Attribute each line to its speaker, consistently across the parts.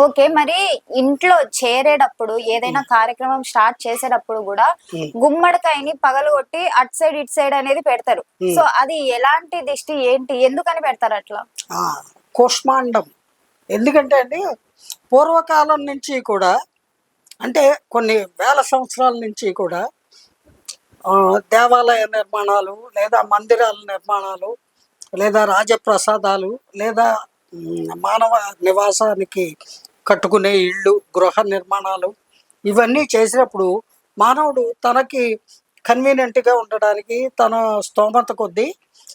Speaker 1: Okay మరి ఇంట్లో చేరేటప్పుడు ఏదైనా కార్యక్రమం స్టార్ట్ చేసేటప్పుడు కూడా. గుమ్మడికాయని పగలగొట్టి అట్ సైడ్ ఇట్ సైడ్ అనేది పెడతారు. సో అది ఎలాంటి దిష్టి ఏంటి ఎందుకని పెడతారు అట్లా
Speaker 2: కూష్మాండం ఎందుకంటే అండి పూర్వకాలం నుంచి కూడా అంటే కొన్ని వేల సంవత్సరాల నుంచి కూడా దేవాలయ నిర్మాణాలు లేదా మందిరాల నిర్మాణాలు లేదా రాజప్రసాదాలు లేదా మానవ నివాసానికి కట్టుకునే ఇళ్ళు గృహ నిర్మాణాలు ఇవన్నీ చేసినప్పుడు మానవుడు తనకి కన్వీనియంట్గా ఉండడానికి తన స్తోమత కొద్దీ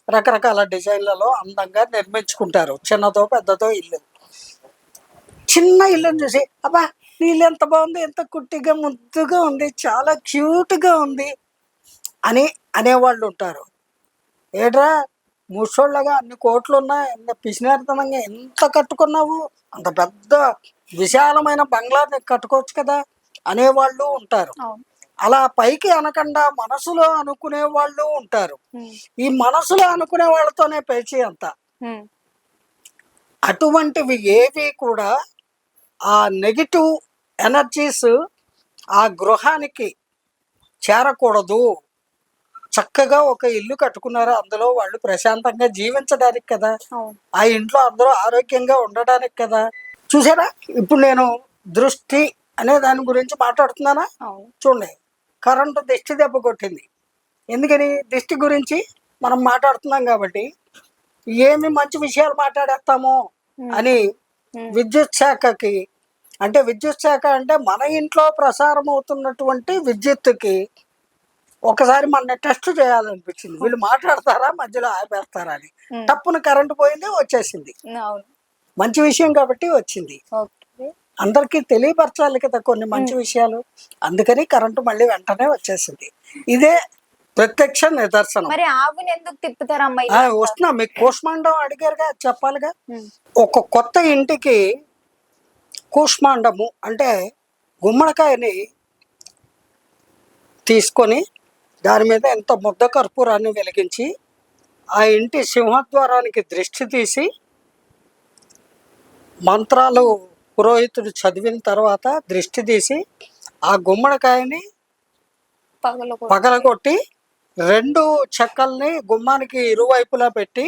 Speaker 2: రకరకాల డిజైన్లలో అందంగా నిర్మించుకుంటారు. చిన్నదో పెద్దదో ఇల్లు. చిన్న ఇల్లుని చూసి అబ్బా నీళ్ళు ఇల్లు ఎంత బాగుంది ఎంత కుట్టిగా ముద్దుగా ఉంది చాలా క్యూట్గా ఉంది అని అనేవాళ్ళు ఉంటారు. ఏడ్రా ముసోళ్ళగా అన్ని కోట్లు ఉన్నాయి ఎంత పిసినారితనంగా ఎంత కట్టుకున్నావు? అంత పెద్ద విశాలమైన బంగ్లాని కట్టుకోవచ్చు కదా అనేవాళ్ళు ఉంటారు. అలా పైకి అనకుండా మనసులో అనుకునే వాళ్ళు ఉంటారు. ఈ మనసులో అనుకునే వాళ్ళతోనే పేచి అంత. అటువంటివి ఏవి కూడా ఆ నెగిటివ్ ఎనర్జీస్ ఆ గృహానికి చేరకూడదు. చక్కగా ఒక ఇల్లు కట్టుకున్నారు. అందులో వాళ్ళు ప్రశాంతంగా జీవించడానికి కదా. ఆ ఇంట్లో అందరూ ఆరోగ్యంగా ఉండడానికి కదా. చూసారా? ఇప్పుడు నేను దృష్టి అనే దాని గురించి మాట్లాడుతున్నానా? చూడండి. కరెంటు దిష్టి దెబ్బ కొట్టింది. ఎందుకని? దిష్టి గురించి మనం మాట్లాడుతున్నాం కాబట్టి. ఏమి మంచి విషయాలు మాట్లాడేస్తామో అని. విద్యుత్ శాఖకి అంటే విద్యుత్ శాఖ అంటే మన ఇంట్లో ప్రసారం అవుతున్నటువంటి విద్యుత్తుకి ఒకసారి మన టెస్ట్ చేయాలనిపించింది. వీళ్ళు మాట్లాడతారా మధ్యలో ఆపేస్తారా అని. తప్పున కరెంటు పోయింది వచ్చేసింది.
Speaker 1: అవును.
Speaker 2: మంచి విషయం కాబట్టి వచ్చింది. అందరికీ తెలియపరచాలి కదా కొన్ని మంచి విషయాలు. అందుకని కరెంటు మళ్ళీ వెంటనే వచ్చేసింది. ఇదే ప్రత్యక్ష నిదర్శనం.
Speaker 1: మరి ఆవుని ఎందుకు తిప్పుతారమ్మా
Speaker 2: వస్తున్నా మీకు కూష్మాండం అడిగారుగా చెప్పాలిగా. ఒక కొత్త ఇంటికి కూష్మాండము అంటే గుమ్మడికాయని తీసుకొని దాని మీద ఎంత ముద్ద కర్పూరాన్ని వెలిగించి ఆ ఇంటి సింహద్వారానికి దృష్టి తీసి మంత్రాలు పురోహితుడు చదివిన తర్వాత దృష్టి తీసి ఆ గుమ్మడికాయని
Speaker 1: పగలు
Speaker 2: పగలగొట్టి రెండు చెక్కల్ని గుమ్మానికి ఇరువైపులా పెట్టి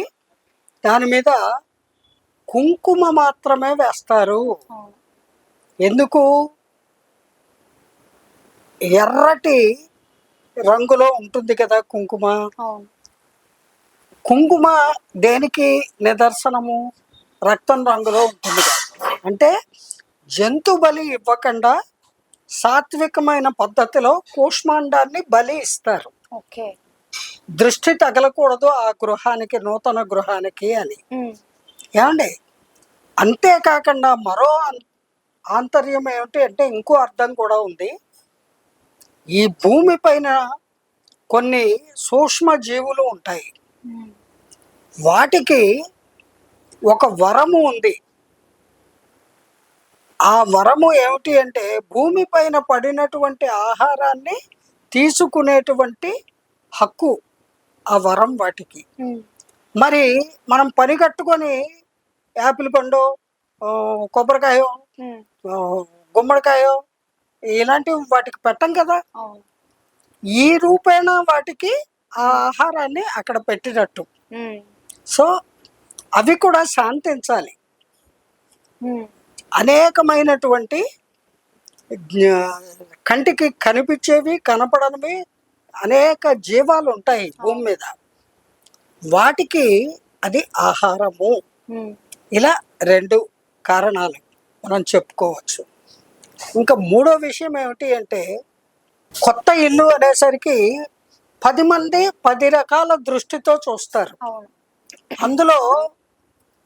Speaker 2: దాని మీద కుంకుమ మాత్రమే వేస్తారు. ఎందుకు? ఎర్రటి రంగులో ఉంటుంది కదా కుంకుమ. కుంకుమ దేనికి నిదర్శనము? రక్తం రంగులో ఉంటుంది కదా. అంటే జంతు బలి ఇవ్వకుండా సాత్వికమైన పద్ధతిలో కూష్మాండాన్ని బలి ఇస్తారు.
Speaker 1: ఓకే.
Speaker 2: దృష్టి తగలకూడదు ఆ గృహానికి నూతన గృహానికి అని. ఏమండి? అంతేకాకుండా మరో ఆంతర్యం ఏమిటి అంటే ఇంకో అర్థం కూడా ఉంది. ఈ భూమి పైన కొన్ని సూక్ష్మ జీవులు ఉంటాయి. వాటికి ఒక వరము ఉంది ఆ వరము ఏమిటి అంటే భూమి పైన పడినటువంటి ఆహారాన్ని తీసుకునేటువంటి హక్కు ఆ వరం వాటికి. మరి మనం పని కట్టుకొని యాపిల్ పండు కొబ్బరికాయో గుమ్మడికాయో ఇలాంటివి వాటికి పెట్టం కదా. ఈ రూపేణ వాటికి ఆ ఆహారాన్ని అక్కడ పెట్టినట్టు. సో అవి కూడా శాంతించాలి. అనేకమైనటువంటి కంటికి కనిపించేవి కనపడనివి అనేక జీవాలు ఉంటాయి భూమి మీద. వాటికి అది ఆహారము. ఇలా రెండు కారణాలు మనం చెప్పుకోవచ్చు. ఇంకా మూడో విషయం ఏమిటి అంటే కొత్త ఇల్లు అనేసరికి పది మంది పది రకాల దృష్టితో చూస్తారు. అందులో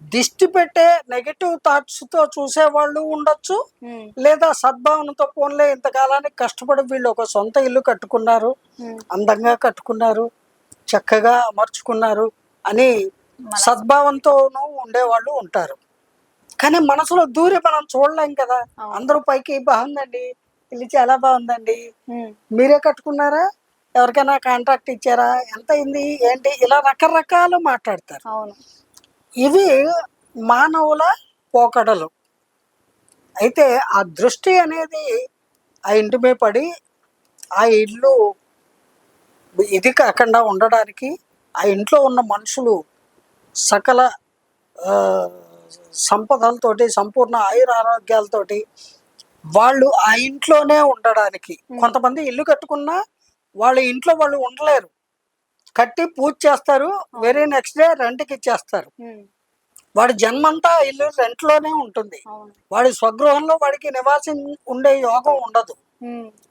Speaker 2: దిష్టి పెట్టే నెగటివ్ థాట్స్తో చూసేవాళ్ళు ఉండొచ్చు.
Speaker 1: ఉమ్.
Speaker 2: లేదా సద్భావనతో పోన్లే ఇంతకాలానికి కష్టపడి వీళ్ళు ఒక సొంత ఇల్లు కట్టుకున్నారు. అందంగా కట్టుకున్నారు. చక్కగా అమర్చుకున్నారు అని సద్భావంతోనూ ఉండేవాళ్ళు ఉంటారు. కానీ మనసులో దూరి మనం చూడలేం కదా. అందరూ పైకి బాగుందండి. ఇల్లు చాలా బాగుందండి. మీరే కట్టుకున్నారా? ఎవరికైనా కాంట్రాక్ట్ ఇచ్చారా? ఎంత అయింది? ఏంటి? ఇలా రకరకాలు మాట్లాడతారు.
Speaker 1: అవును.
Speaker 2: ఇవి మానవుల పోకడలు. అయితే ఆ దృష్టి అనేది ఆ ఇంటి మీద పడి ఆ ఇల్లు ఇది కాకుండా ఉండడానికి ఆ ఇంట్లో ఉన్న మనుషులు సకల సంపదలతోటి సంపూర్ణ ఆయుర ఆరోగ్యాలతోటి వాళ్ళు ఆ ఇంట్లోనే ఉండడానికి. కొంతమంది ఇల్లు కట్టుకున్నా వాళ్ళ ఇంట్లో వాళ్ళు ఉండలేరు. కట్టి పూజ చేస్తారు వెరీ నెక్స్ట్ డే రెంట్కి ఇచ్చేస్తారు. వాడి జన్మంతా ఇల్లు రెంట్లోనే ఉంటుంది. వాడి స్వగృహంలో వాడికి నివాసం ఉండే యోగం ఉండదు.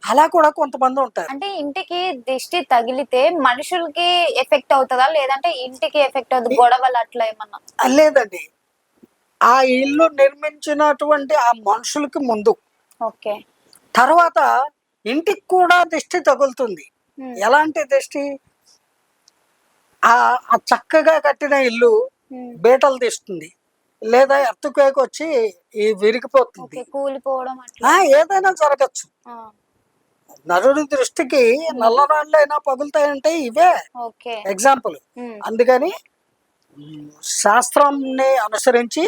Speaker 2: అలా కూడా కొంతమంది ఉంటారు.
Speaker 1: అంటే ఇంటికి దిష్టి తగిలితే మనుషులకి ఎఫెక్ట్ అవుతుందా? లేదంటే ఇంటికి ఎఫెక్ట్ అవుతుంది? గొడవలు అట్లా ఏమన్నా?
Speaker 2: లేదండి. ఆ ఇల్లు నిర్మించినటువంటి ఆ మనుషులకి ముందు.
Speaker 1: ఓకే.
Speaker 2: తర్వాత ఇంటికి కూడా దిష్టి తగులుతుంది. ఎలాంటి దిష్టి? ఆ చక్కగా కట్టిన ఇల్లు. బీటలు తీస్తుంది. లేదా ఎత్తుకేకి వచ్చి ఈ విరిగిపోతుంది.
Speaker 1: కూలిపోవడం
Speaker 2: ఏదైనా జరగచ్చు. నరుడి దృష్టికి నల్లరాళ్ళైనా పగులుతాయంటే ఇవే ఎగ్జాంపుల్. అందుకని శాస్త్రాన్ని అనుసరించి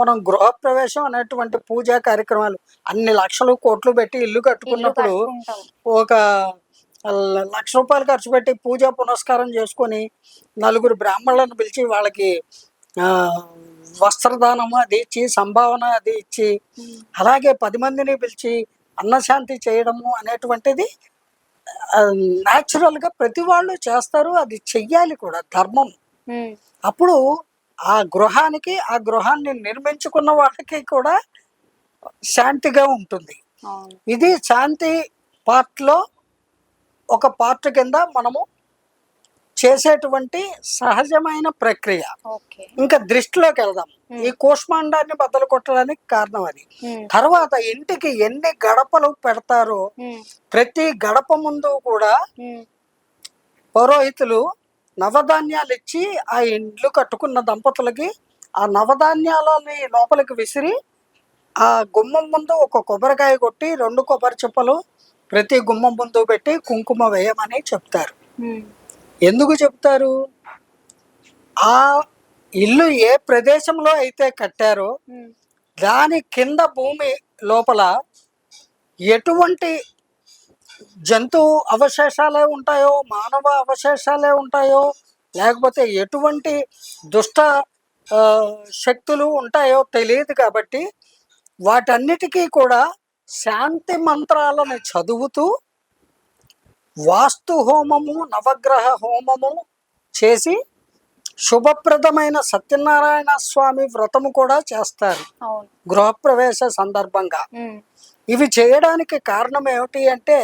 Speaker 2: మనం గృహప్రవేశం అనేటువంటి పూజా కార్యక్రమాలు అన్ని లక్షలు కోట్లు పెట్టి ఇల్లు కట్టుకున్నప్పుడు ఒక లక్ష రూపాయలు ఖర్చు పెట్టి పూజా పునస్కారం చేసుకొని నలుగురు బ్రాహ్మణులను పిలిచి వాళ్ళకి ఆ, వస్త్రదానము అది ఇచ్చి సంభావన అది ఇచ్చి అలాగే పది మందిని పిలిచి అన్నశాంతి చేయడము అనేటువంటిది న్యాచురల్గా ప్రతి వాళ్ళు చేస్తారు అది చెయ్యాలి కూడా ధర్మం. అప్పుడు ఆ గృహానికి ఆ గృహాన్ని నిర్మించుకున్న వాళ్ళకి కూడా శాంతిగా ఉంటుంది. ఇది శాంతి పార్ట్లో ఒక పార్ట్ కింద మనము చేసేటువంటి సహజమైన ప్రక్రియ. ఇంకా దృష్టిలోకి వెళ్దాం. ఈ కూష్మాండాన్ని బద్దలు కొట్టడానికి కారణం అది. తర్వాత ఇంటికి ఎన్ని గడపలు పెడతారో ప్రతి గడప ముందు కూడా పౌరోహితులు నవధాన్యాలు ఇచ్చి ఆ ఇండ్లు కట్టుకున్న దంపతులకి ఆ నవధాన్యాలని లోపలికి విసిరి ఆ గుమ్మం ముందు ఒక కొబ్బరికాయ కొట్టి రెండు కొబ్బరి చిప్పలు ప్రతి గుమ్మం ముందు పెట్టి కుంకుమ వేయమని చెప్తారు. ఎందుకు చెప్తారు? ఆ ఇల్లు ఏ ప్రదేశంలో అయితే కట్టారో దాని కింద భూమి లోపల ఎటువంటి జంతువు అవశేషాలే ఉంటాయో మానవ అవశేషాలే ఉంటాయో లేకపోతే ఎటువంటి దుష్ట శక్తులు ఉంటాయో తెలియదు కాబట్టి వాటన్నిటికీ కూడా శాంతి మంత్రాలను చదువుతూ వాస్తు హోమము నవగ్రహ హోమము చేసి శుభప్రదమైన సత్యనారాయణ స్వామి వ్రతము కూడా చేస్తారు. గృహప్రవేశ సందర్భంగా. ఇవి చేయడానికి కారణం ఏమిటి అంటే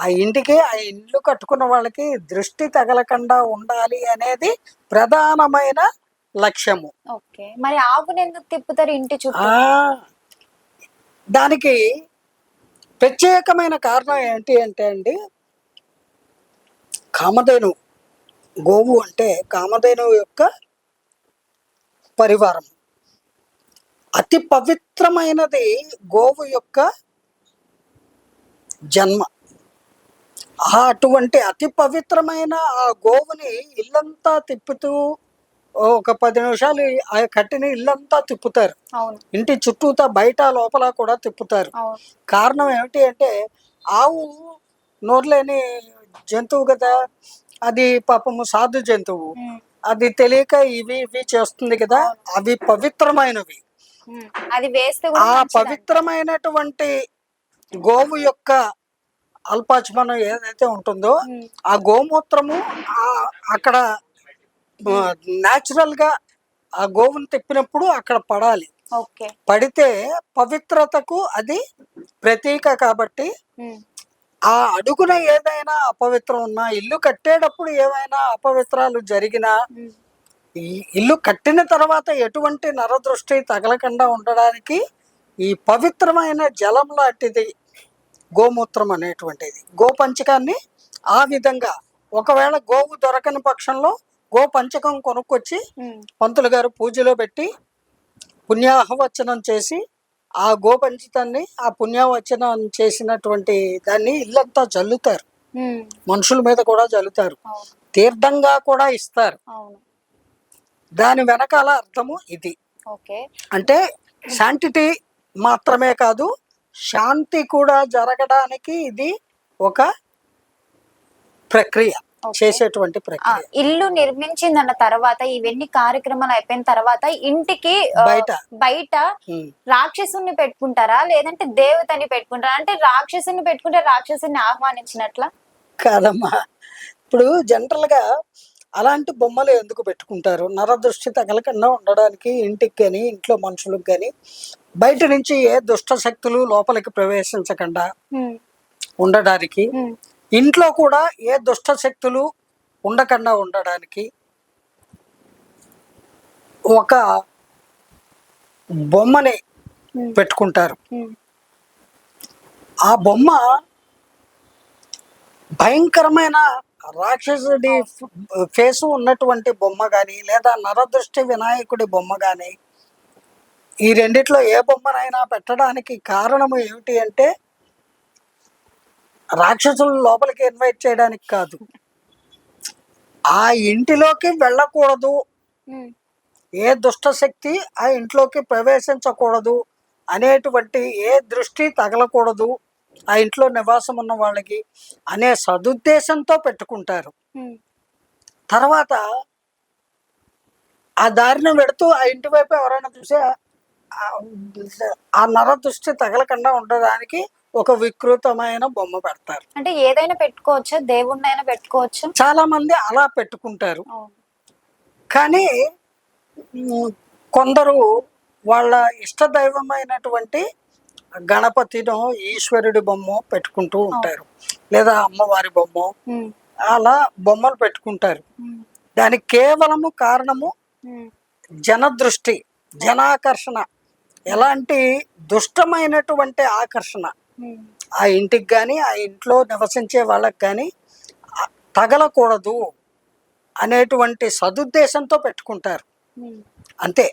Speaker 2: ఆ ఇంటికి ఆ ఇల్లు కట్టుకున్న వాళ్ళకి దృష్టి తగలకుండా ఉండాలి అనేది ప్రధానమైన లక్ష్యము.
Speaker 1: ఓకే. మరి ఆవుని ఎందుకు తిప్పుతారు ఇంటి చుట్టూ?
Speaker 2: ఆ దానికి ప్రత్యేకమైన కారణం ఏంటి అంటే అండి కామధేను గోవు అంటే కామధేను యొక్క పరివారం. అతి పవిత్రమైనది గోవు యొక్క జన్మ. అటువంటి అతి పవిత్రమైన ఆ గోవుని ఇల్లంతా తిప్పుతూ ఒక పది నిమిషాలు ఆ కట్టిన ఇల్లంతా తిప్పుతారు. ఇంటి చుట్టూతా బయట లోపల కూడా తిప్పుతారు. కారణం ఏమిటి అంటే ఆవు నోరులేని జంతువు కదా. అది పాపము సాధు జంతువు. అది తెలియక ఇవి ఇవి చేస్తుంది కదా. అవి పవిత్రమైనవి.
Speaker 1: అది వేస్తే
Speaker 2: ఆ. పవిత్రమైనటువంటి గోవు యొక్క అల్పాచమనం ఏదైతే ఉంటుందో ఆ గోమూత్రము అక్కడ న్యాచురల్గా ఆ గోవుని తిప్పినప్పుడు అక్కడ పడాలి.
Speaker 1: ఓకే.
Speaker 2: పడితే పవిత్రతకు అది ప్రతీక కాబట్టి ఆ అడుగున ఏదైనా అపవిత్రం ఉన్నా ఇల్లు కట్టేటప్పుడు ఏమైనా అపవిత్రాలు జరిగినా ఇల్లు కట్టిన తర్వాత ఎటువంటి నరదృష్టి తగలకుండా ఉండడానికి ఈ పవిత్రమైన జలం లాంటిది గోమూత్రం అనేటువంటిది. గోపంచకాన్ని ఆ విధంగా ఒకవేళ గోవు దొరకని పక్షంలో గోపంచకం కొనుక్కొచ్చి పంతులు గారు పూజలో పెట్టి పుణ్యాహవచనం చేసి ఆ గోపంచితాన్ని ఆ పుణ్యావచనం చేసినటువంటి దాన్ని ఇల్లంతా చల్లుతారు
Speaker 1: ఉమ్,
Speaker 2: మనుషుల మీద కూడా చల్లుతారు
Speaker 1: అవును.
Speaker 2: తీర్థంగా కూడా ఇస్తారు. దాని వెనకాల అర్థము ఇది.
Speaker 1: ఓకే.
Speaker 2: అంటే శాంటిటీ మాత్రమే కాదు శాంతి కూడా జరగడానికి ఇది ఒక ప్రక్రియ. చేసేటువంటి ప్రక్రియ
Speaker 1: ఇల్లు నిర్మించిందన్న తర్వాత ఇవన్నీ కార్యక్రమాలు అయిపోయిన తర్వాత ఇంటికి
Speaker 2: బయట.
Speaker 1: బయట. రాక్షసుని పెట్టుకుంటారా లేదంటే దేవతని పెట్టుకుంటారా అంటే రాక్షసుని పెట్టుకుంటే రాక్షసుని ఆహ్వానించినట్ల
Speaker 2: కాదమ్మా ఇప్పుడు జనరల్గా అలాంటి బొమ్మలు ఎందుకు పెట్టుకుంటారు నరదృష్టి తగలకుండా ఉండడానికి ఇంటికి కానీ ఇంట్లో మనుషులకు కానీ బయట నుంచి ఏ దుష్ట శక్తులు లోపలికి ప్రవేశించకుండా ఉండడానికి ఇంట్లో కూడా ఏ దుష్ట శక్తులు ఉండకుండా ఉండడానికి ఒక బొమ్మని పెట్టుకుంటారు. ఆ బొమ్మ భయంకరమైన రాక్షసుడి ఫేసు ఉన్నటువంటి బొమ్మ కానీ లేదా నరదృష్టి వినాయకుడి బొమ్మ కానీ ఈ రెండిట్లో ఏ బొమ్మనైనా పెట్టడానికి కారణము ఏమిటి అంటే రాక్షసులు లోపలికి ఇన్వైట్ చేయడానికి కాదు. ఆ ఇంటిలోకి వెళ్ళకూడదు. ఏ దుష్ట శక్తి ఆ ఇంట్లోకి ప్రవేశించకూడదు అనేటువంటి ఏ దృష్టి తగలకూడదు ఆ ఇంట్లో నివాసం ఉన్న వాళ్ళకి అనే సదుద్దేశంతో పెట్టుకుంటారు. తర్వాత ఆ దారిని పెడుతూ ఆ ఇంటి వైపు ఎవరైనా చూసి ఆ- నర దృష్టి తగలకుండా ఉండడానికి ఒక వికృతమైన బొమ్మ పెడతారు.
Speaker 1: అంటే ఏదైనా పెట్టుకోవచ్చా? దేవుణ్ణి అయినా పెట్టుకోవచ్చా?
Speaker 2: చాలా మంది అలా పెట్టుకుంటారు. కానీ కొందరు వాళ్ళ ఇష్టదైవమైనటువంటి గణపతినో ఈశ్వరుడి బొమ్మ పెట్టుకుంటూ ఉంటారు. లేదా అమ్మవారి బొమ్మ. అలా బొమ్మలు పెట్టుకుంటారు. దానికి కేవలము కారణము జనదృష్టి జనాకర్షణ. ఎలాంటి దుష్టమైనటువంటి ఆకర్షణ. ఆ ఇంటికి కానీ ఆ ఇంట్లో నివసించే వాళ్ళకి కానీ తగలకూడదు అనేటువంటి సదుద్దేశంతో పెట్టుకుంటారు. అంతే.